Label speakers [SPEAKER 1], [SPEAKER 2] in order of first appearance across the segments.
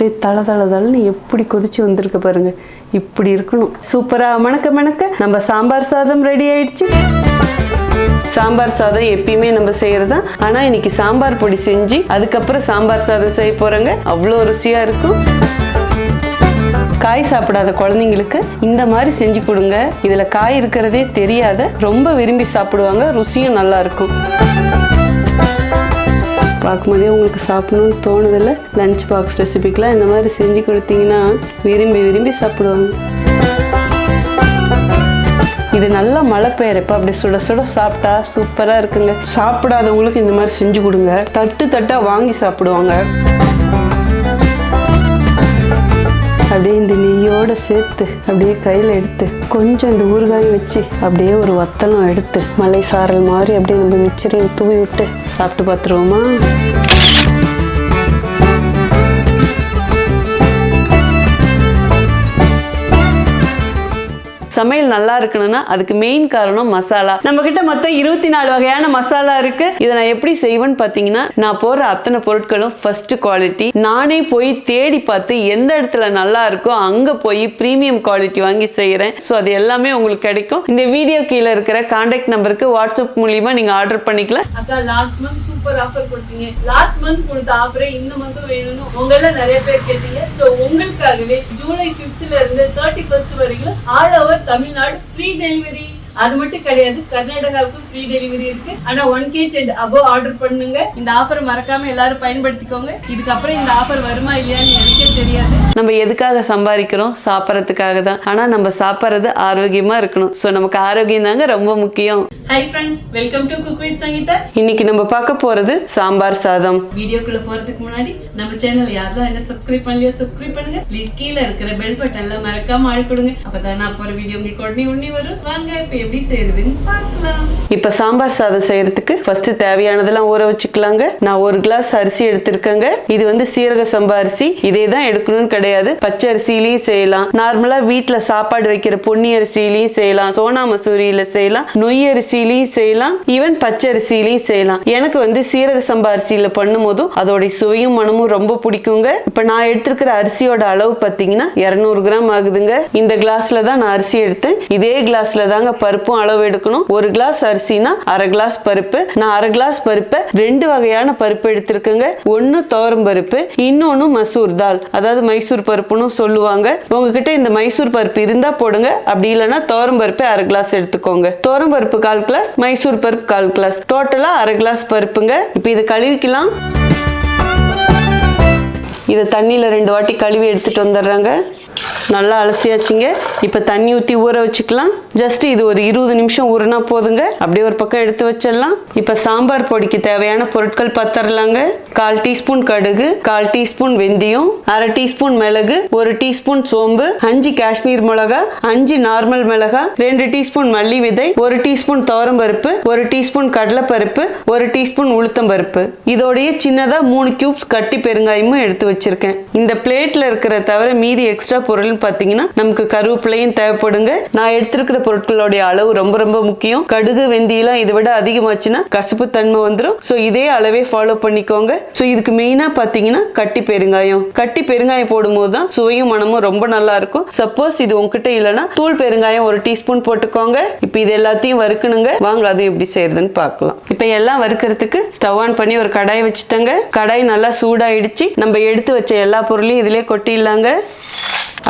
[SPEAKER 1] அப்படியே தள தள தளன்னு எப்படி கொதிச்சு வந்திருக்கு பாருங்க. இப்படி இருக்கணும். சூப்பராக மணக்க மணக்க நம்ம சாம்பார் சாதம் ரெடி ஆயிடுச்சு. சாம்பார் சாதம் எப்பயுமே நம்ம செய்கிறது தான் ஆனால் இன்னைக்கு சாம்பார் பொடி செஞ்சு அதுக்கப்புறம் சாம்பார் சாதம் செய்ய போகிறோங்க அவ்வளோ ருசியா இருக்கும். காய் சாப்பிடாத குழந்தைங்களுக்கு இந்த மாதிரி செஞ்சு கொடுங்க. இதில் காய் இருக்கிறதே தெரியாத ரொம்ப விரும்பி சாப்பிடுவாங்க. ருசியும் நல்லா இருக்கும். பார்க்கும்போதே உங்களுக்கு சாப்பிடணும்னு தோணுதில்ல? லஞ்ச் பாக்ஸ் ரெசிபிக்கெலாம் இந்த மாதிரி செஞ்சு கொடுத்தீங்கன்னா விரும்பி விரும்பி சாப்பிடுவாங்க. இது நல்லா மழை பெய்யறப்ப அப்படி சுட சுட சாப்பிட்டா சூப்பராக இருக்குங்க. சாப்பிடாதவங்களுக்கு இந்த மாதிரி செஞ்சு கொடுங்க. தட்டு தட்டாக வாங்கி சாப்பிடுவாங்க. அப்படியே இந்த நெய்யோட சேர்த்து அப்படியே கையில் எடுத்து கொஞ்சம் இந்த ஊறுகாய் வச்சு அப்படியே ஒரு வத்தலம் எடுத்து மலை சாரல் மாதிரி அப்படியே நம்ம மிச்சரையும் தூவி விட்டு சாப்பிட்டு பார்த்துருவோமா? சமையல் நல்லா இருக்கணும்னா அதுக்கு மெயின் காரணம் மசாலா. நம்ம கிட்ட மொத்தம் இருபத்தி நாலு வகையான மசாலா இருக்கு. இதை நான் எப்படி செய்வேன்னு பார்த்தீங்கன்னா நான் போடுற அத்தனை பொருட்களும் ஃபர்ஸ்ட் குவாலிட்டி நானே போய் தேடி பார்த்து எந்த இடத்துல நல்லா இருக்கோ அங்க போய் ப்ரீமியம் குவாலிட்டி வாங்கி செய்யறேன் ஸோ அது எல்லாமே உங்களுக்கு கிடைக்கும். இந்த வீடியோ கீழே இருக்கிற கான்டாக்ட் நம்பருக்கு வாட்ஸ்அப் மூலியமா நீங்க ஆர்டர் பண்ணிக்கலாம்.
[SPEAKER 2] அக்கா லாஸ்ட் மந்த் சூப்பர் ஆஃபர் கொடுத்தீங்க. லாஸ்ட் மந்த் கொடுத்த ஆஃபரே இந்த மந்த்தும் வேணும்னு உங்கள நிறைய பேர் கேட்டீங்க. ஸோ உங்களுக்காகவே ஜூலை ஃபிஃப்த்ல இருந்து தேர்ட்டி ஃபர்ஸ்ட் வரைக்கும் all over Tamil Nadu free delivery அது மட்டும் கிடையாது கர்நாடகாவுக்கும் ஃப்ரீ டெலிவரி இருக்கு. ஆனா one KG and above order பண்ணுங்க. இந்த ஆஃபர் மறக்காம எல்லாரும் பயன்படுத்திக்கோங்க. இதுக்கப்புறம் இந்த ஆஃபர் வருமா இல்லையான்னு எனக்கே தெரியாது.
[SPEAKER 1] நம்ம எதுக்காக சம்பாதிக்கிறோம்? சாப்பிட்றதுக்காக தான். ஆனா நம்ம சாப்பிட்றது ஆரோக்கியமா இருக்கணும். ஸோ நமக்கு ஆரோக்கியம் தாங்க ரொம்ப முக்கியம்.
[SPEAKER 2] Hi friends welcome to cook with Sangeetha
[SPEAKER 1] இன்னைக்கு நம்ம பார்க்க போறது சாம்பார் சாதம்.
[SPEAKER 2] வீடியோக்குள்ள போறதுக்கு முன்னாடி நம்ம சேனல் யாரெல்லாம் என்ன சப்ஸ்கிரைப் பண்ணலையோ சப்ஸ்கிரைப் பண்ணுங்க. ப்ளீஸ் கீழே இருக்கிற பெல் பட்டன்ல மறக்காம ஆள் கொடுங்க. அப்பதான் நான் போற வீடியோ உங்களுக்கு உடனே உடனே வரும். வாங்க இப்ப எப்படி செய்யறதுன்னு பார்க்கலாம்.
[SPEAKER 1] இப்ப சாம்பார் சாதம் செய்யறதுக்கு ஃபர்ஸ்ட் தேவையானதெல்லாம் ஊற வச்சுக்கலாங்க. நான் ஒரு கிளாஸ் அரிசி எடுத்திருக்கேங்க. இது வந்து சீரக சம்பா அரிசி. இதே தான் எடுக்கணும்னு கிடையாது. பச்சை அரிசிலையும் செய்யலாம். நார்மலா வீட்டில் சாப்பாடு வைக்கிற பொன்னி அரிசிலையும் செய்யலாம். சோனா மசூரியில செய்யலாம். நொய் அரிசிலையும் செய்யலாம். ஈவன் பச்சை அரிசிலையும் செய்யலாம். எனக்கு வந்து சீரக சம்பா அரிசியில பண்ணும் போதும் அதோட சுவையும் மனமும் ரொம்ப பிடிக்குங்க. இப்ப நான் எடுத்திருக்கிற அரிசியோட அளவு பார்த்தீங்கன்னா இரநூறு கிராம் ஆகுதுங்க. இந்த கிளாஸ்ல தான் நான் அரிசி எடுத்தேன். இதே கிளாஸ்ல தாங்க பருப்பும் அளவு எடுக்கணும். ஒரு கிளாஸ் அரிசினா அரை கிளாஸ் பருப்பு. நான் அரை கிளாஸ் பருப்பை ரெண்டு வகையான பருப்பு எடுத்திருக்கேங்க. ஒன்னு துவரம் பருப்பு இன்னொன்னு மசூர் தால் அதாவது மைசூர் பருப்புன்னு சொல்லுவாங்க. உங்ககிட்ட இந்த மைசூர் பருப்பு இருந்தா போடுங்க. அப்படி இல்லைன்னா துவரம் பருப்பு அரை கிளாஸ் எடுத்துக்கோங்க. துவரம் பருப்பு கால் கிளாஸ் மைசூர் பருப்பு கால் கிளாஸ் டோட்டலா அரை கிளாஸ் பருப்புங்க. இப்போ இதை கழுவிக்கலாம். இதை தண்ணியில் ரெண்டு வாட்டி கழுவி எடுத்துட்டு வந்துடுறாங்க. நல்லா அலசியாச்சுங்க. இப்போ தண்ணி ஊற்றி ஊற வச்சுக்கலாம். ஜஸ்ட் இது ஒரு இருபது நிமிஷம் ஊறினா போதுங்க. அப்படியே ஒரு பக்கம் எடுத்து வச்சிடலாம். இப்போ சாம்பார் பொடிக்கு தேவையான பொருட்கள் பத்தரலாங்க. கால் டீஸ்பூன் கடுகு கால் டீஸ்பூன் வெந்தயம் அரை டீஸ்பூன் மிளகு ஒரு டீஸ்பூன் சோம்பு அஞ்சு காஷ்மீர் மிளகா அஞ்சு நார்மல் மிளகா ரெண்டு டீஸ்பூன் மல்லி விதை ஒரு டீஸ்பூன் பருப்பு ஒரு டீஸ்பூன் கடலைப்பருப்பு ஒரு டீஸ்பூன் உளுத்தம் பருப்பு. இதோடய சின்னதாக மூணு கியூப்ஸ் கட்டி பெருங்காயமும் எடுத்து வச்சிருக்கேன். இந்த பிளேட்ல இருக்கிற தவிர மீதி எக்ஸ்ட்ரா பொருள் பார்த்தீங்கன்னா நமக்கு கருவேப்பிலையும் தேவைப்படுங்க. நான் எடுத்திருக்கிற பொருட்களுடைய அளவு ரொம்ப ரொம்ப முக்கியம். கடுகு வெந்தியெல்லாம் இதை விட அதிகமாச்சுன்னா கசப்பு தன்மை வந்துடும் ஸோ இதே அளவே ஃபாலோ பண்ணிக்கோங்க. ஸோ இதுக்கு மெயினாக பார்த்தீங்கன்னா கட்டி பெருங்காயம். கட்டி பெருங்காயம் போடும்போது தான் சுவையும் மனமும் ரொம்ப நல்லா இருக்கும். சப்போஸ் இது உங்ககிட்ட இல்லைன்னா தூள் பெருங்காயம் ஒரு டீஸ்பூன் போட்டுக்கோங்க. இப்போ இது எல்லாத்தையும் வறுக்கணுங்க. வாங்க அதுவும் எப்படி செய்யறதுன்னு பார்க்கலாம் இப்போ எல்லாம் வறுக்கிறதுக்கு ஸ்டவ் ஆன் பண்ணி ஒரு கடாய் வச்சுட்டேங்க. கடாய் நல்லா சூடாயிடுச்சு. நம்ம எடுத்து வச்ச எல்லா பொருளையும் இதிலே கொட்டிடலாங்க.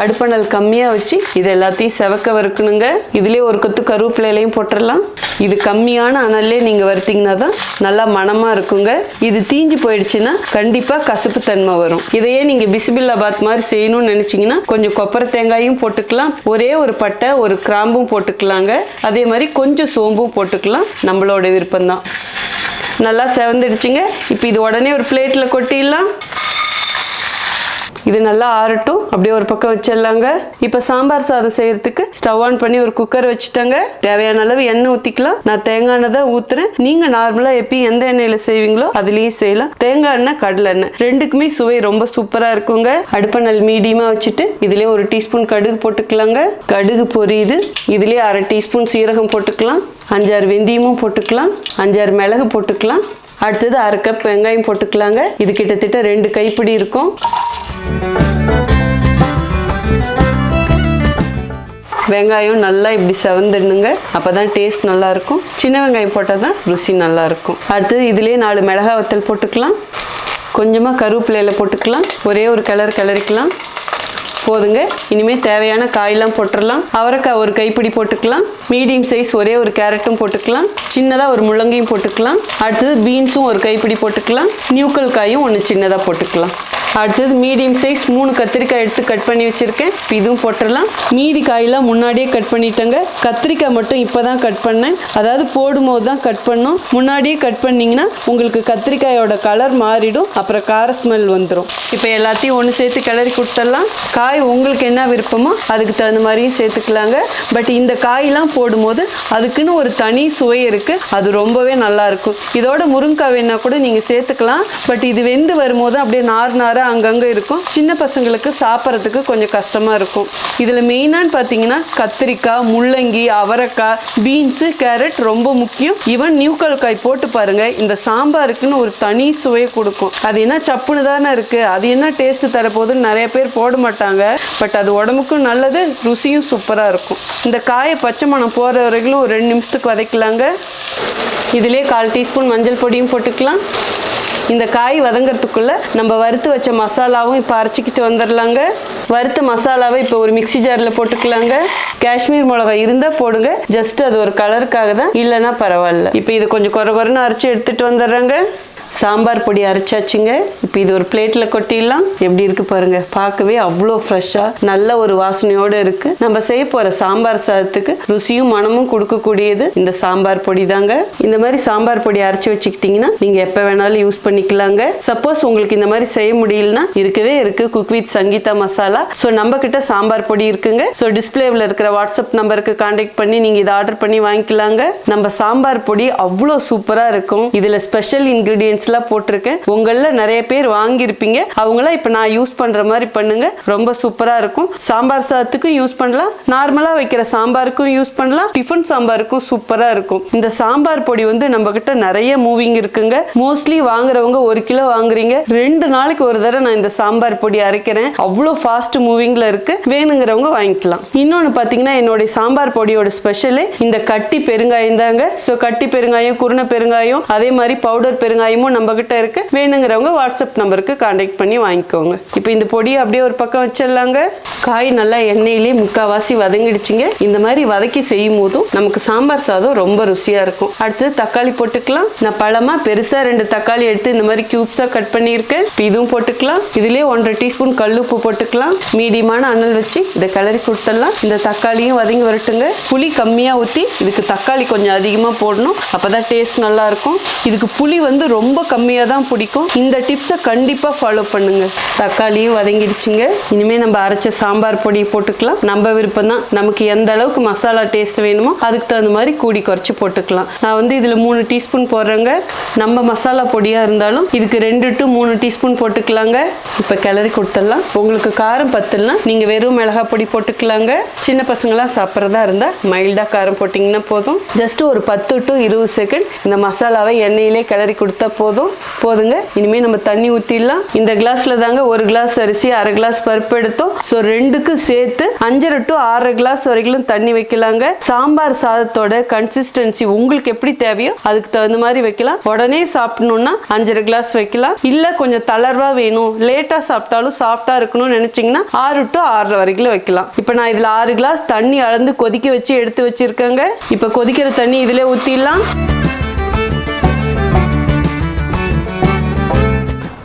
[SPEAKER 1] அடுப்பணல் கம்மியாக வச்சு இது எல்லாத்தையும் செவக்க வறுக்கணுங்க. இதுலேயே ஒரு கொத்து கருவேப்பிலையிலையும் போட்டுடலாம் இது கம்மியான அனல்லே நீங்கள் வறுத்தீங்கன்னா தான் நல்லா மணமாக இருக்குங்க. இது தீஞ்சு போயிடுச்சுன்னா கண்டிப்பாக கசப்பு தன்மை வரும். இதையே நீங்கள் பிசிபில்லாபாத் மாதிரி செய்யணும்னு நினச்சிங்கன்னா கொஞ்சம் கொப்பரை தேங்காயும் போட்டுக்கலாம். ஒரே ஒரு பட்டை ஒரு கிராம்பும் போட்டுக்கலாங்க. அதே மாதிரி கொஞ்சம் சோம்பும் போட்டுக்கலாம். நம்மளோட விருப்பம்தான். நல்லா செவந்துடுச்சுங்க. இப்போ இது உடனே ஒரு பிளேட்டில் கொட்டிடலாம். இது நல்லா ஆறட்டும். அப்படியே ஒரு பக்கம் வச்சிடலாங்க. இப்போ சாம்பார் சாதம் செய்யறதுக்கு ஸ்டவ் ஆன் பண்ணி ஒரு குக்கர் வச்சுட்டேங்க. தேவையான அளவு எண்ணெய் ஊற்றிக்கலாம் நான் தேங்காய் எண்ணெய் தான் ஊற்றுறேன் நீங்கள் நார்மலாக எப்பயும் எந்த எண்ணெயில் செய்வீங்களோ அதுலேயும் செய்யலாம். தேங்காய் எண்ணெய் கடலை எண்ணெய். ரெண்டுக்குமே சுவை ரொம்ப சூப்பராக இருக்குங்க. அடுப்பணல் மீடியமாக வச்சுட்டு இதுலேயே ஒரு டீஸ்பூன் கடுகு போட்டுக்கலாங்க. கடுகு பொரியுது. இதுலேயே அரை டீஸ்பூன் சீரகம் போட்டுக்கலாம். அஞ்சாறு வெந்தயமும் போட்டுக்கலாம். அஞ்சாறு மிளகு போட்டுக்கலாம். அடுத்தது அரை கப் வெங்காயம் போட்டுக்கலாங்க. இது கிட்டத்தட்ட ரெண்டு கைப்பிடி இருக்கும். வெங்காயம் நல்லா இப்படி செவந்துடுங்க அப்போ தான் டேஸ்ட் நல்லாயிருக்கும். சின்ன வெங்காயம் போட்டால் தான் ருசி நல்லாயிருக்கும். அடுத்து இதுலேயே நாலு மிளகா வத்தல் போட்டுக்கலாம். கொஞ்சமாக கருவேப்பிலையில் போட்டுக்கலாம். ஒரே ஒரு கலர் கிளறிக்கலாம். போதுங்க. இனிமேல் தேவையான காயெல்லாம் போட்டுடலாம் அவரைக்காய் ஒரு கைப்பிடி போட்டுக்கலாம். மீடியம் சைஸ் ஒரே ஒரு கேரட்டும் போட்டுக்கலாம். சின்னதாக ஒரு முள்ளங்கையும் போட்டுக்கலாம். அடுத்தது பீன்ஸும் ஒரு கைப்பிடி போட்டுக்கலாம். நியூக்கல் காயும் ஒன்று சின்னதாக போட்டுக்கலாம். அடுத்தது மீடியம் சைஸ் மூணு கத்திரிக்காய் எடுத்து கட் பண்ணி வச்சுருக்கேன். இதுவும் போட்டுடலாம் மீதி காயெல்லாம் முன்னாடியே கட் பண்ணிட்டேங்க. கத்திரிக்காய் மட்டும் இப்போ தான் கட் பண்ணேன். அதாவது போடும்போது தான் கட் பண்ணோம். முன்னாடியே கட் பண்ணிங்கன்னா உங்களுக்கு கத்திரிக்காயோட கலர் மாறிடும். அப்புறம் கார ஸ்மெல் வந்துடும் இப்போ எல்லாத்தையும் ஒன்று சேர்த்து கிளறி கொடுத்துடலாம். காய் உங்களுக்கு என்ன விருப்பமோ அதுக்கு தகுந்த மாதிரியும் சேர்த்துக்கலாங்க. பட் இந்த காயெல்லாம் போடும்போது அதுக்குன்னு ஒரு தனி சுவை இருக்குது அது ரொம்பவே நல்லா இருக்கும். இதோட முருங்கைக்காய் வேணா கூட நீங்கள் சேர்த்துக்கலாம். பட் இது வெந்து வரும்போது அப்படியே நார் நாராக அங்கங்கே இருக்கும். சின்ன பசங்களுக்கு சாப்பிட்றதுக்கு கொஞ்சம் கஷ்டமாக இருக்கும். இதில் மெயினான்னு பார்த்தீங்கன்னா கத்திரிக்காய் முள்ளங்கி அவரைக்காய் பீன்ஸு கேரட் ரொம்ப முக்கியம். ஈவன் நியூக்கல்காய் போட்டு பாருங்க இந்த சாம்பாருக்குன்னு ஒரு தனி சுவையை கொடுக்கும். அது என்ன சப்புன்னு தானே இருக்குது அது என்ன டேஸ்ட் தரப்போகுதுன்னு நிறைய பேர் போட மாட்டாங்க. பட் அது உடம்புக்கும் நல்லது ருசியும் சூப்பராக இருக்கும். இந்த காயை பச்சை மணம் போகிற வரைக்கும் ஒரு ரெண்டு நிமிஷத்துக்கு வதக்கலாங்க. இதிலே கால் டீஸ்பூன் மஞ்சள் பொடியும் போட்டுக்கலாம். இந்த காய் வதங்கறதுக்குள்ள நம்ம வறுத்து வச்ச மசாலாவும் இப்போ அரைச்சிக்கிட்டு வந்துடலாங்க வறுத்த மசாலாவை இப்போ ஒரு மிக்ஸி ஜாரில் போட்டுக்கலாங்க. காஷ்மீர் மிளகா இருந்தால் போடுங்க. ஜஸ்ட் அது ஒரு கலருக்காக தான் இல்லைன்னா பரவாயில்ல. இப்போ இது கொஞ்சம் குறை குறைன்னு அரைச்சி எடுத்துகிட்டு வந்துடுறேங்க சாம்பார் பொடி அரைச்சாச்சுங்க. இப்போ இது ஒரு பிளேட்டில் கொட்டிடலாம். எப்படி இருக்கு பாருங்க. பார்க்கவே அவ்வளோ ஃப்ரெஷ்ஷாக நல்ல ஒரு வாசனையோடு இருக்கு. நம்ம செய்ய போகிற சாம்பார் சாதத்துக்கு ருசியும் மனமும் கொடுக்கக்கூடியது இந்த சாம்பார் பொடி தாங்க. இந்த மாதிரி சாம்பார் பொடி அரைச்சி வச்சுக்கிட்டிங்கன்னா நீங்கள் எப்போ வேணாலும் யூஸ் பண்ணிக்கலாங்க. சப்போஸ் உங்களுக்கு இந்த மாதிரி செய்ய முடியலனா இருக்கவே இருக்கு cook with Sangeetha masala so நம்ம கிட்ட சாம்பார் பொடி இருக்குங்க. ஸோ டிஸ்பிளேவில் இருக்கிற வாட்ஸ்அப் நம்பருக்கு கான்டாக்ட் பண்ணி நீங்கள் இதை ஆர்டர் பண்ணி வாங்கிக்கலாங்க. நம்ம சாம்பார் பொடி அவ்வளோ சூப்பராக இருக்கும். இதில் ஸ்பெஷல் இன்க்ரீடியன்ஸ்லாம் போட்டிருக்கேன். உங்களில் நிறைய பேர் வாங்கியிருப்பீங்க. அவங்களாம் இப்போ நான் யூஸ் பண்ணுற மாதிரி பண்ணுங்க. ரொம்ப சூப்பராக இருக்கும். சாம்பார் சாதத்துக்கும் யூஸ் பண்ணலாம். நார்மலாக வைக்கிற சாம்பாருக்கும் யூஸ் பண்ணலாம். டிஃபன் சாம்பாருக்கும் சூப்பராக இருக்கும். இந்த சாம்பார் பொடி வந்து நம்ம கிட்ட நிறைய மூவிங் இருக்குங்க. மோஸ்ட்லி வாங்குறவங்க ஒரு கிலோ வாங்குறீங்க. ரெண்டு நாளைக்கு ஒரு தடவை நான் இந்த சாம்பார் பொடி அரைக்கிறேன். அவ்வளோ ஃபாஸ்ட் மூவிங்ல இருக்கு. வேணுங்கிறவங்க வாங்கிக்கலாம். இன்னொன்று பார்த்தீங்கன்னா என்னுடைய சாம்பார் பொடியோட ஸ்பெஷலு இந்த கட்டி பெருங்காயம் தாங்க. ஸோ கட்டி பெருங்காயம் குருணை பெருங்காயம் அதே மாதிரி பவுடர் பெருங்காயமும் நம்ம கிட்ட இருக்கு. வேணுங்கிறவங்க வாட்ஸ்அப் நம்பருக்கு கான்டாக்ட் பண்ணி வாங்கிக்கோங்க. இப்போ இந்த பொடியை அப்படியே ஒரு பக்கம் வச்சிடலாங்க. காய் நல்லா எண்ணெயிலே முக்காவாசி வதங்கிடுச்சிங்க. இந்த மாதிரி வதக்கி செய்யும் போதும் நமக்கு சாம்பார் சாதம் ரொம்ப ருசியாக இருக்கும். அடுத்தது தக்காளி போட்டுக்கலாம். நான் பழமாக பெருசாக ரெண்டு தக்காளி எடுத்து இந்த மாதிரி க்யூப்ஸாக கட் பண்ணியிருக்கேன். இப்போ இதுவும் போட்டுக்கலாம். இதுலேயே ஒன்றரை டீஸ்பூன் கல்லுப்பு போட்டுக்கலாம். மீடியமான அனல் வச்சு இதை கிளறி கொடுத்துடலாம். இந்த தக்காளியும் வதங்கி வரட்டுங்க. புளி கம்மியாக ஊற்றி இதுக்கு தக்காளி கொஞ்சம் அதிகமாக போடணும். அப்போ தான் டேஸ்ட் நல்லா இருக்கும். இதுக்கு புளி வந்து ரொம்ப கம்மியாக தான் பிடிக்கும். இந்த டிப்ஸை கண்டிப்பாக ஃபாலோ பண்ணுங்க. தக்காளியும் வதங்கிடுச்சுங்க. இனிமேல் நம்ம அரைச்ச சாம்பார் பொடி போட்டுக்கலாம். நம்ம விருப்பம் தான். நமக்கு எந்த அளவுக்கு மசாலா டேஸ்ட் வேணுமோ அதுக்கு தகுந்த மாதிரி கூடி குறைச்சி போட்டுக்கலாம். நான் வந்து இதில் மூணு டீஸ்பூன் போடுறேங்க. நம்ம மசாலா பொடியாக இருந்தாலும் இதுக்கு ரெண்டு டு மூணு டீஸ்பூன் போட்டுக்கலாங்க. இப்போ கிளறி கொடுத்துடலாம். உங்களுக்கு காரம் பத்தலனா நீங்கள் வெறும் மிளகாய் பொடி போட்டுக்கலாங்க. சின்ன பசங்களாம் சாப்பிட்றதா இருந்தால் மைல்டாக காரம் போட்டிங்கன்னா போதும். ஜஸ்ட் ஒரு பத்து டு இருபது செகண்ட் இந்த மசாலாவை எண்ணெயிலே கிளறி கொடுத்தா போதும். போதும். போதுங்க. இனிமேல் நம்ம தண்ணி ஊற்றிடலாம் இந்த கிளாஸில் தாங்க ஒரு கிளாஸ் அரிசி அரை கிளாஸ் பருப்பு எடுத்தோம். ஸோ ரெண்டுக்கு சேர்த்து அஞ்சரை டு ஆறரை கிளாஸ் வரைக்கும் தண்ணி வைக்கலாங்க. சாம்பார் சாதத்தோட கன்சிஸ்டன்சி உங்களுக்கு எப்படி தேவையோ அதுக்கு தகுந்த மாதிரி வைக்கலாம். உடனே சாப்பிடணும்னா அஞ்சரை கிளாஸ் வைக்கலாம். இல்லை கொஞ்சம் தளர்வா வேணும். லேட்டாக சாப்பிட்டாலும் சாஃப்டா இருக்கணும்னு நினைச்சீங்கன்னா ஆறு டு ஆறரை வரைக்கும் வைக்கலாம். இப்போ நான் இதில் ஆறு கிளாஸ் தண்ணி அளந்து கொதிக்க வச்சு எடுத்து வச்சிருக்கேங்க. இப்போ கொதிக்கிற தண்ணி இதிலே ஊற்றிடலாம்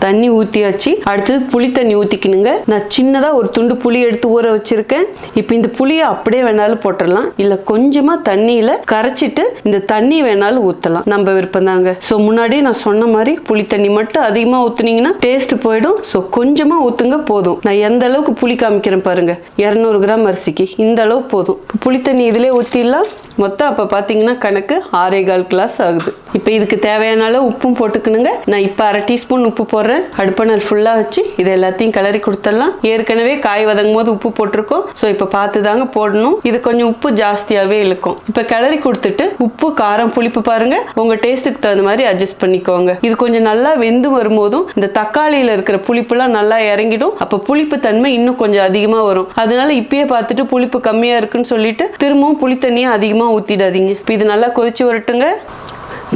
[SPEAKER 1] தண்ணி ஊற்றியாச்சு அடுத்தது புளி தண்ணி ஊற்றிக்கணுங்க நான் சின்னதாக ஒரு துண்டு புளி எடுத்து ஊற வச்சுருக்கேன். இப்போ இந்த புளியை அப்படியே வேணாலும் போட்டுடலாம் இல்லை கொஞ்சமாக தண்ணியில் கரைச்சிட்டு இந்த தண்ணி வேணாலும் ஊற்றலாம் நம்ம விருப்பம் தாங்க. ஸோ முன்னாடியே நான் சொன்ன மாதிரி புளி தண்ணி மட்டும் அதிகமாக ஊற்றுனீங்கன்னா டேஸ்ட் போயிடும். ஸோ கொஞ்சமாக ஊற்றுங்க போதும். நான் எந்த அளவுக்கு புளி காமிக்கிறேன் பாருங்கள் இரநூறு கிராம் அரிசிக்கு. இந்த அளவு போதும். புளி தண்ணி இதிலே ஊற்றிடலாம் மொத்தம் அப்போ பார்த்தீங்கன்னா கணக்கு ஆறே கால் கிளாஸ் ஆகுது. இப்போ இதுக்கு தேவையான அளவு உப்பும் போட்டுக்கணுங்க. நான் இப்போ அரை டீஸ்பூன் உப்பு போடுறேன். அடுப்பணல் ஃபுல்லாக வச்சு இது எல்லாத்தையும் கிளறி கொடுத்துடலாம். ஏற்கனவே காய் வதங்கும் போது உப்பு போட்டிருக்கோம். ஸோ இப்போ பார்த்து தாங்க போடணும். இது கொஞ்சம் உப்பு ஜாஸ்தியாகவே இழுக்கும். இப்போ கிளறி கொடுத்துட்டு உப்பு காரம் புளிப்பு பாருங்க. உங்கள் டேஸ்ட்டுக்கு தகுந்த மாதிரி அட்ஜஸ்ட் பண்ணிக்கோங்க. இது கொஞ்சம் நல்லா வெந்து வரும்போதும் இந்த தக்காளியில் இருக்கிற புளிப்புலாம் நல்லா இறங்கிடும். அப்போ புளிப்பு தன்மை இன்னும் கொஞ்சம் அதிகமாக வரும். அதனால இப்பயே பார்த்துட்டு புளிப்பு கம்மியாக இருக்குன்னு சொல்லிட்டு திரும்பவும் புளித்தண்ணியை அதிகமாக ஊற்றிடாதீங்க இப்போ இது நல்லா கொதிச்சு வரட்டுங்க.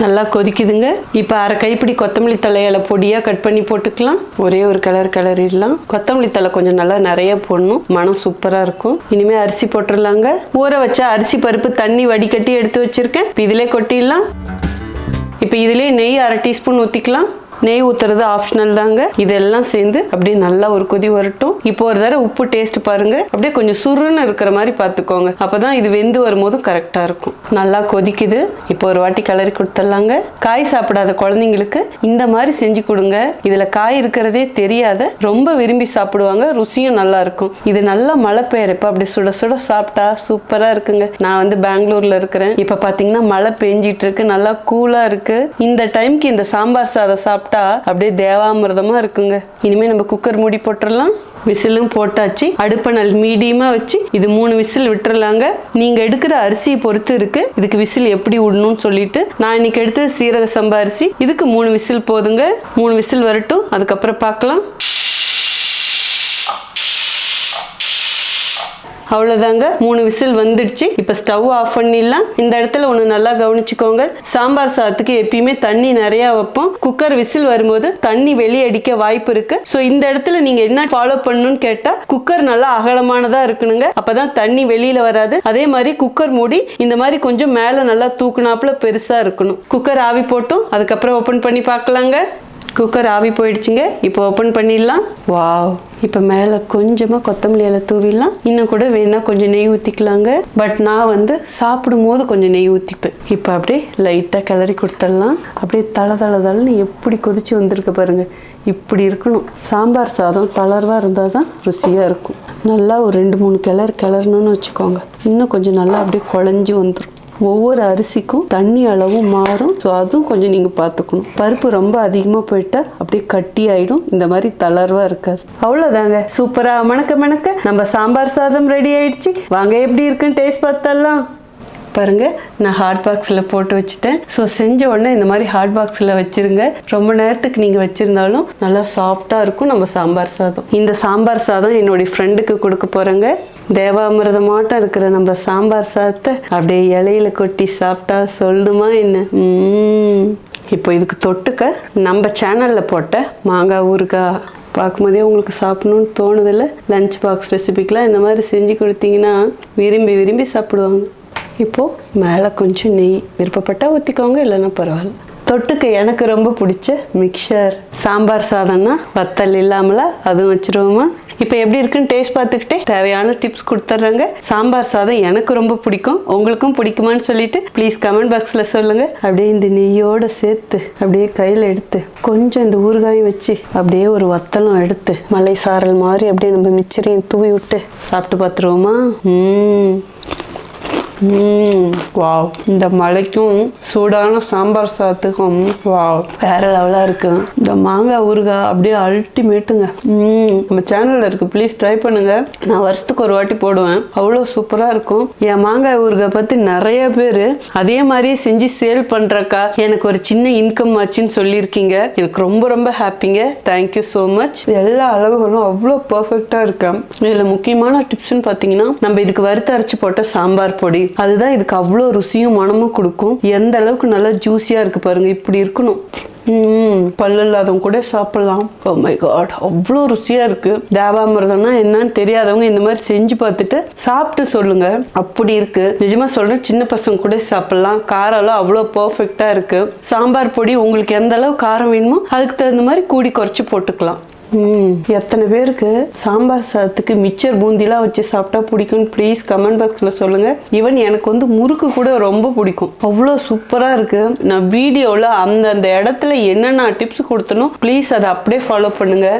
[SPEAKER 1] நல்லா கொதிக்குதுங்க. இப்போ அரை கைப்பிடி கொத்தமல்லி தலையில பொடியாக கட் பண்ணி போட்டுக்கலாம். ஒரே ஒரு கலர் கலரிடலாம் கொத்தமல்லி தலை கொஞ்சம் நல்லா நிறைய போடணும். மனம் சூப்பராக இருக்கும். இனிமேல் அரிசி போட்டுடலாங்க. ஊற வச்ச அரிசி பருப்பு தண்ணி வடிகட்டி எடுத்து வச்சிருக்கேன். இப்போ இதிலே கொட்டிடலாம். இப்போ இதிலே நெய் அரை டீஸ்பூன் ஊற்றிக்கலாம் நெய் ஊற்றுறது ஆப்ஷனல் தாங்க. இதெல்லாம் சேர்ந்து அப்படியே நல்லா ஒரு கொதி வரட்டும். இப்போ ஒரு தடவை உப்பு டேஸ்ட் பாருங்க. அப்படியே கொஞ்சம் சுருன்னு இருக்கிற மாதிரி பார்த்துக்கோங்க. அப்போதான் இது வெந்து வரும்போது கரெக்டாக இருக்கும். நல்லா கொதிக்குது. இப்போ ஒரு வாட்டி கிளறி கொடுத்துடலாங்க. காய் சாப்பிடாத குழந்தைங்களுக்கு இந்த மாதிரி செஞ்சு கொடுங்க. இதில் காய் இருக்கிறதே தெரியாத ரொம்ப விரும்பி சாப்பிடுவாங்க. ருசியும் நல்லா இருக்கும். இது நல்லா மழை பெய்யறப்ப அப்படி சுட சுட சாப்பிட்டா சூப்பராக இருக்குங்க. நான் வந்து பெங்களூர்ல இருக்கிறேன். இப்போ பார்த்தீங்கன்னா மழை பெஞ்சிட்டு இருக்கு. நல்லா கூலாக இருக்கு. இந்த டைம்க்கு இந்த சாம்பார் சாதம் சாப்பிட்டு அப்படியே தேவாமிரதமாக இருக்குங்க. இனிமேல் நம்ம குக்கர் மூடி போட்டுடலாம் விசிலும் போட்டாச்சு. அடுப்பை நல் மீடியமாக வச்சு இது மூணு விசில் விட்டுறலாங்க. நீங்கள் எடுக்கிற அரிசியை பொறுத்து இருக்கு. இதுக்கு விசில் எப்படி விடணும்னு சொல்லிட்டு நான் இன்னைக்கு எடுத்தது சீரக சம்பா அரிசி. இதுக்கு மூணு விசில் போதுங்க. மூணு விசில் வரட்டும். அதுக்கப்புறம் பார்க்கலாம். அவ்வளோதாங்க மூணு விசில் வந்துடுச்சு. இப்போ ஸ்டவ் ஆஃப் பண்ணிடலாம். இந்த இடத்துல ஒன்று நல்லா கவனிச்சுக்கோங்க. சாம்பார் சாதத்துக்கு எப்பயுமே தண்ணி நிறையா வைப்போம். குக்கர் விசில் வரும்போது தண்ணி வெளியடிக்க வாய்ப்பு இருக்கு. ஸோ இந்த இடத்துல நீங்கள் என்ன ஃபாலோ பண்ணணும்னு கேட்டால் குக்கர் நல்லா அகலமானதாக இருக்கணுங்க. அப்போ தான் தண்ணி வெளியில் வராது. அதே மாதிரி குக்கர் மூடி இந்த மாதிரி கொஞ்சம் மேலே நல்லா தூக்குனாப்புல பெருசாக இருக்கணும். குக்கர் ஆவி போட்டும். அதுக்கப்புறம் ஓப்பன் பண்ணி பார்க்கலாங்க. குக்கர் ஆவி போயிடுச்சுங்க. இப்போ ஓப்பன் பண்ணிடலாம். வாவ் இப்போ மேலே கொஞ்சமாக கொத்தமல்லி இலை தூவிடலாம். இன்னும் கூட வேணால் கொஞ்சம் நெய் ஊற்றிக்கலாங்க பட் நான் வந்து சாப்பிடும் போது கொஞ்சம் நெய் ஊற்றிப்பேன் இப்போ அப்படியே லைட்டாக கிளறி கொடுத்துடலாம். அப்படியே தள தள தளன்னு எப்படி கொதிச்சு வந்திருக்கு பாருங்க. இப்படி இருக்கணும். சாம்பார் சாதம் தளர்வாக இருந்தால் தான் ருசியாக இருக்கும். நல்லா ஒரு ரெண்டு மூணு கிளறு கிளறணும்னு வச்சுக்கோங்க. இன்னும் கொஞ்சம் நல்லா அப்படியே குழஞ்சி வந்துடும் ஒவ்வொரு அரிசிக்கும் தண்ணி அளவும் மாறும். ஸோ அதுவும் கொஞ்சம் நீங்கள் பார்த்துக்கணும். பருப்பு ரொம்ப அதிகமாக போயிட்டா அப்படியே கட்டி ஆயிடும். இந்த மாதிரி தளர்வாக இருக்காது. அவ்வளோதாங்க சூப்பராக மணக்க மணக்க. நம்ம சாம்பார் சாதம் ரெடி ஆயிடுச்சு. வாங்க எப்படி இருக்குன்னு டேஸ்ட் பார்த்தலாம் பாருங்க நான் ஹாட் பாக்ஸில் போட்டு வச்சுட்டேன். ஸோ செஞ்ச உடனே இந்த மாதிரி ஹாட் பாக்ஸில் வச்சுருங்க. ரொம்ப நேரத்துக்கு நீங்கள் வச்சுருந்தாலும் நல்லா சாஃப்டாக இருக்கும் நம்ம சாம்பார் சாதம். இந்த சாம்பார் சாதம் என்னுடைய ஃப்ரெண்டுக்கு கொடுக்க போகிறேங்க தேவாமிரதமாட்டம் இருக்கிற நம்ம சாம்பார் சாதத்தை அப்படியே இலையில கொட்டி சாப்பிட்டா சொல்லணுமா என்ன? இப்போ இதுக்கு தொட்டுக்க நம்ம சேனலில் போட்ட மாங்காய் ஊறுகாய் பார்க்கும்போதே உங்களுக்கு சாப்பிடணும்னு தோணுதில்ல? லஞ்ச் பாக்ஸ் ரெசிபிக்கெலாம் இந்த மாதிரி செஞ்சு கொடுத்தீங்கன்னா விரும்பி விரும்பி சாப்பிடுவாங்க. இப்போது மேலே கொஞ்சம் நெய் விருப்பப்பட்டால் ஊற்றிக்கோங்க இல்லைன்னா பரவாயில்ல. தொட்டுக்க எனக்கு ரொம்ப பிடிச்ச மிக்சர் சாம்பார் சாதம்னா வத்தல் இல்லாமல அதுவும் வச்சுருவோமா? இப்போ எப்படி இருக்குன்னு டேஸ்ட் பார்த்துக்கிட்டே தேவையான டிப்ஸ் கொடுத்துட்றாங்க. சாம்பார் சாதம் எனக்கு ரொம்ப பிடிக்கும். உங்களுக்கும் பிடிக்குமான்னு சொல்லிட்டு ப்ளீஸ் கமெண்ட் பாக்ஸில் சொல்லுங்கள் அப்படியே இந்த நெய்யோடு சேர்த்து அப்படியே கையில் எடுத்து கொஞ்சம் இந்த ஊறுகாயும் வச்சு அப்படியே ஒரு வத்தலம் எடுத்து மலை சாரல் மாதிரி அப்படியே நம்ம மிச்சரையும் தூவி விட்டு சாப்பிட்டு பார்த்துருவோமா? ம் வாவ். இந்த மலைக்கும் சூடான சாம்பார் சாத்துக்கும் வாவ். வேற லெவலாக இருக்கு. இந்த மாங்காய் ஊறுகாய் அப்படியே அல்டிமேட்டுங்க. நம்ம சேனலில் இருக்கு. ப்ளீஸ் ட்ரை பண்ணுங்க. நான் வருஷத்துக்கு ஒரு வாட்டி போடுவேன். அவ்வளோ சூப்பராக இருக்கும். என் மாங்காய் ஊறுகாய் பற்றி நிறைய பேர் அதே மாதிரியே செஞ்சு சேல் பண்ணுறக்கா எனக்கு ஒரு சின்ன இன்கம் ஆச்சுன்னு சொல்லியிருக்கீங்க. எனக்கு ரொம்ப ரொம்ப ஹாப்பிங்க. தேங்க்யூ ஸோ மச் எல்லா அளவுகளும் அவ்வளோ பர்ஃபெக்டாக இருக்கேன். இதில் முக்கியமான டிப்ஸ்னு பார்த்தீங்கன்னா நம்ம இதுக்கு வறுத்து அரைச்சி போட்ட சாம்பார் பொடி அதுதான் இதுக்கு அவ்வளோ ருசியும் மனமும் கொடுக்கும். எந்த அளவுக்கு நல்லா ஜூஸியாக இருக்குது பாருங்கள் இப்படி இருக்கணும். ம் பல்லு இல்லாதவங்க கூட சாப்பிடலாம். ஓ மை காட் அவ்வளோ ருசியாக இருக்குது தேவாமிரதம்னா என்னன்னு தெரியாதவங்க இந்த மாதிரி செஞ்சு பார்த்துட்டு சாப்பிட்டு சொல்லுங்கள் அப்படி இருக்குது நிஜமாக சொல்கிறேன் சின்ன பசங்க கூட சாப்பிட்லாம். காரம்லாம் அவ்வளோ பர்ஃபெக்டாக இருக்குது சாம்பார் பொடி உங்களுக்கு எந்த அளவு காரம் வேணுமோ அதுக்கு தகுந்த மாதிரி கூடி குறைச்சி போட்டுக்கலாம். எத்தனை பேருக்கு சாம்பார் சாதத்துக்கு மிச்சர் பூந்திலாம் வச்சு சாப்பிட்டா பிடிக்கும்னு ப்ளீஸ் கமெண்ட் பாக்ஸில் சொல்லுங்கள் ஈவன் எனக்கு வந்து முறுக்கு கூட ரொம்ப பிடிக்கும். அவ்வளோ சூப்பராக இருக்குது நான் வீடியோவில் அந்தந்த இடத்துல என்னென்ன டிப்ஸ் கொடுத்தனோ ப்ளீஸ் அதை அப்படியே ஃபாலோ பண்ணுங்கள்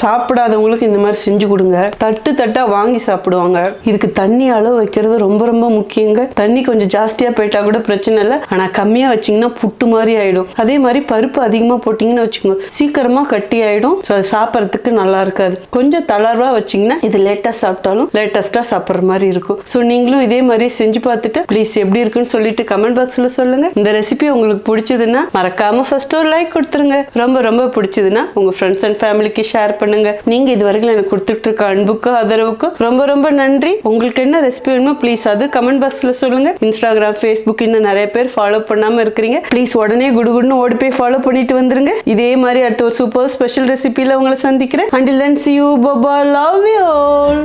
[SPEAKER 1] சாப்பிடாதவங்களுக்கு இந்த மாதிரி செஞ்சு கொடுங்க. தட்டு தட்டா வாங்கி சாப்பிடுவாங்க. இதுக்கு தண்ணி அளவு வைக்கிறது ரொம்ப ரொம்ப முக்கியங்க. தண்ணி கொஞ்சம் ஜாஸ்தியா போயிட்டா கூட பிரச்சனை இல்லை. ஆனா கம்மியா வச்சீங்கன்னா புட்டு மாதிரி ஆயிடும். அதே மாதிரி பருப்பு அதிகமா போட்டீங்கன்னு வச்சுக்கோங்க. சீக்கிரமா கட்டி ஆயிடும். ஸோ அது சாப்பிட்றதுக்கு நல்லா இருக்காது. கொஞ்சம் தளர்வா வச்சிங்கன்னா இது லேட்டா சாப்பிட்டாலும் லேட்டஸ்டா சாப்பிட்ற மாதிரி இருக்கும். ஸோ நீங்களும் இதே மாதிரி செஞ்சு பார்த்துட்டு ப்ளீஸ் எப்படி இருக்குன்னு சொல்லிட்டு கமெண்ட் பாக்ஸ்ல சொல்லுங்க. இந்த ரெசிபி உங்களுக்கு பிடிச்சதுன்னா மறக்காம ஃபர்ஸ்ட் ஒரு லைக் கொடுத்துருங்க. ரொம்ப ரொம்ப பிடிச்சதுன்னா உங்க ஃப்ரெண்ட்ஸ் அண்ட் ஃபேமிலிக்கு ஷேர் பண்ணுங்க. நீங்க இதுவரைக்கும் எனக்கு கொடுத்துட்டு இருக்க அன்புக்கும் ஆதரவுக்கும் ரொம்ப ரொம்ப நன்றி. உங்களுக்கு என்ன ரெசிபி வேணுமோ ப்ளீஸ் அது கமெண்ட் பாக்ஸ்ல சொல்லுங்க. இன்ஸ்டாகிராம் ஃபேஸ்புக் இன்னும் நிறைய பேர் ஃபாலோ பண்ணாம இருக்கிறீங்க. ப்ளீஸ் உடனே குடுகுடுன்னு ஓடி போய் ஃபாலோ பண்ணிட்டு வந்துருங்க. இதே மாதிரி அடுத்த ஒரு சூப்பர் ஸ்பெஷல் ரெசிபியில உங்களை சந்திக்கிறேன். Until then see you bye love you all